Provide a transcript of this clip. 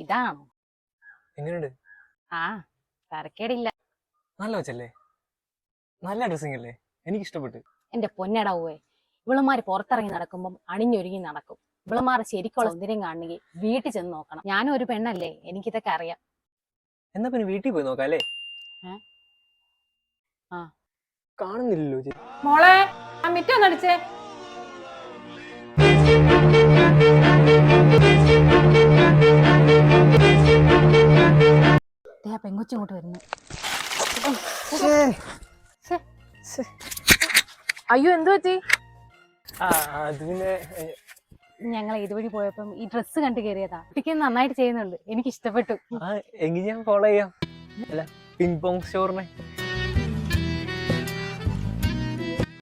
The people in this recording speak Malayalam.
ഇതാണോ? എങ്ങനെയുണ്ട്? ആ തരക്കേടില്ല. നല്ല വെച്ചല്ലേ നല്ല ഡ്രസ്സിംഗ് അല്ലേ? എനിക്ക് ഇഷ്ടപ്പെട്ടു എന്റെ പൊന്നടാവേ ഇവളുമാര് പുറത്തിറങ്ങി നടക്കുമ്പോ അണിഞ്ഞൊരുങ്ങി നടക്കും. ഇവളുമാർ ശരിക്കുള്ള സൗന്ദര്യം കാണണമെങ്കിൽ വീട്ടിൽ ചെന്ന് നോക്കണം. ഞാനും ഒരു പെണ്ണല്ലേ? എനിക്കിതൊക്കെ അറിയാം. എന്നാ പിന്നെ വീട്ടിൽ പോയി നോക്കാം അല്ലേ? ആ. കാണുന്നില്ലല്ലോ ചേച്ചി മോളെ ആ മിറ്റം ഒന്ന് വരുന്നത് അയ്യോ എന്തു പറ്റി? ആ ഏത് വഴി പോയപ്പോ ഞങ്ങൾ ഇതുവഴി പോയപ്പം ഈ ഡ്രസ് കണ്ടു കയറിയതാ. കുട്ടിക്ക് നന്നായിട്ട് ചെയ്യുന്നുണ്ട്. എനിക്ക് ഇഷ്ടപ്പെട്ടു എങ്ങനെയാ എങ്കിൽ ഞാൻ ഫോളോ ചെയ്യാം. അല്ല പിങ് പോങ് സ്റ്റോറിനെ